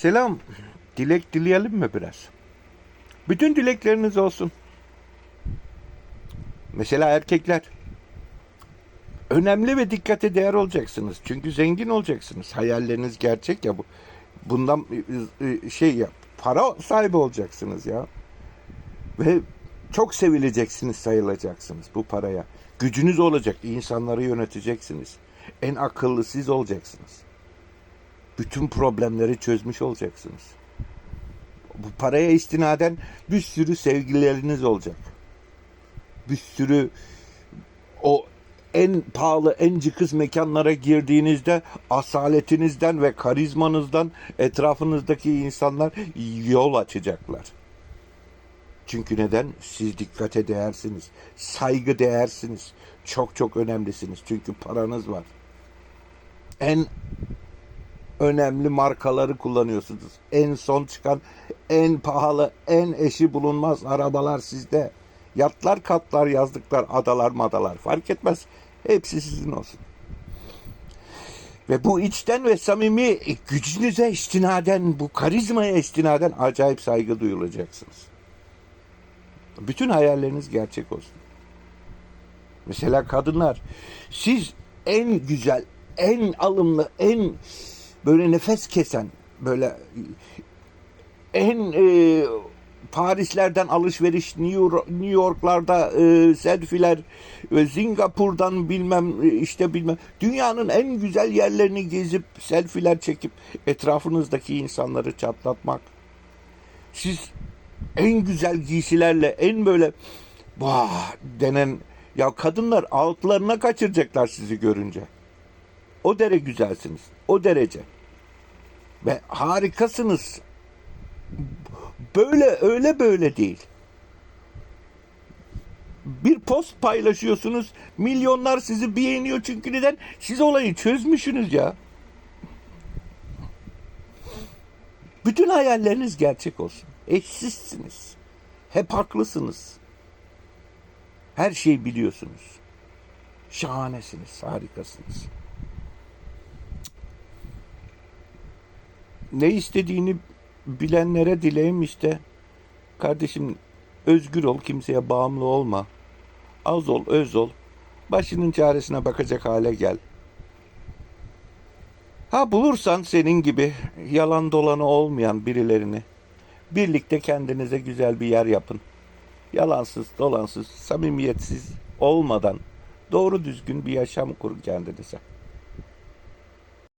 Selam. Dilek dileyelim mi biraz? Bütün dilekleriniz olsun. Mesela erkekler. Önemli ve dikkate değer olacaksınız. Çünkü zengin olacaksınız. Hayalleriniz gerçek ya bu. Bundan şey ya para sahibi olacaksınız ya. Ve çok sevileceksiniz, sayılacaksınız bu paraya. Gücünüz olacak, insanları yöneteceksiniz. En akıllı siz olacaksınız. Bütün problemleri çözmüş olacaksınız. Bu paraya istinaden bir sürü sevgilileriniz olacak. Bir sürü o en pahalı, en cıkız mekanlara girdiğinizde asaletinizden ve karizmanızdan etrafınızdaki insanlar yol açacaklar. Çünkü neden? Siz dikkate değersiniz. Saygı değersiniz. Çok çok önemlisiniz. Çünkü paranız var. En önemli markaları kullanıyorsunuz. En son çıkan, en pahalı, en eşi bulunmaz arabalar sizde. Yatlar, katlar, yazlıklar, adalar, madalar fark etmez. Hepsi sizin olsun. Ve bu içten ve samimi gücünüze istinaden, bu karizmaya istinaden acayip saygı duyulacaksınız. Bütün hayalleriniz gerçek olsun. Mesela kadınlar, siz en güzel, en alımlı, en böyle nefes kesen, böyle en e, Parislerden alışveriş, New, York, New York'larda e, selfiler ve Singapur'dan bilmem e, işte bilmem dünyanın en güzel yerlerini gezip selfiler çekip etrafınızdaki insanları çatlatmak. Siz en güzel giysilerle en böyle vah denen ya kadınlar altlarına kaçıracaklar sizi görünce. O dere güzelsiniz. O derece. Ve harikasınız. Böyle öyle böyle değil. Bir post paylaşıyorsunuz. Milyonlar sizi beğeniyor çünkü neden? Siz olayı çözmüşsünüz ya. Bütün hayalleriniz gerçek olsun. Eşsizsiniz. Hep haklısınız. Her şeyi biliyorsunuz. Şahanesiniz, harikasınız. Ne istediğini bilenlere dileğim işte. Kardeşim özgür ol, kimseye bağımlı olma. Az ol, öz ol. Başının çaresine bakacak hale gel. Ha bulursan senin gibi yalan dolanı olmayan birilerini birlikte kendinize güzel bir yer yapın. Yalansız, dolansız, samimiyetsiz olmadan doğru düzgün bir yaşam kurun kendinize.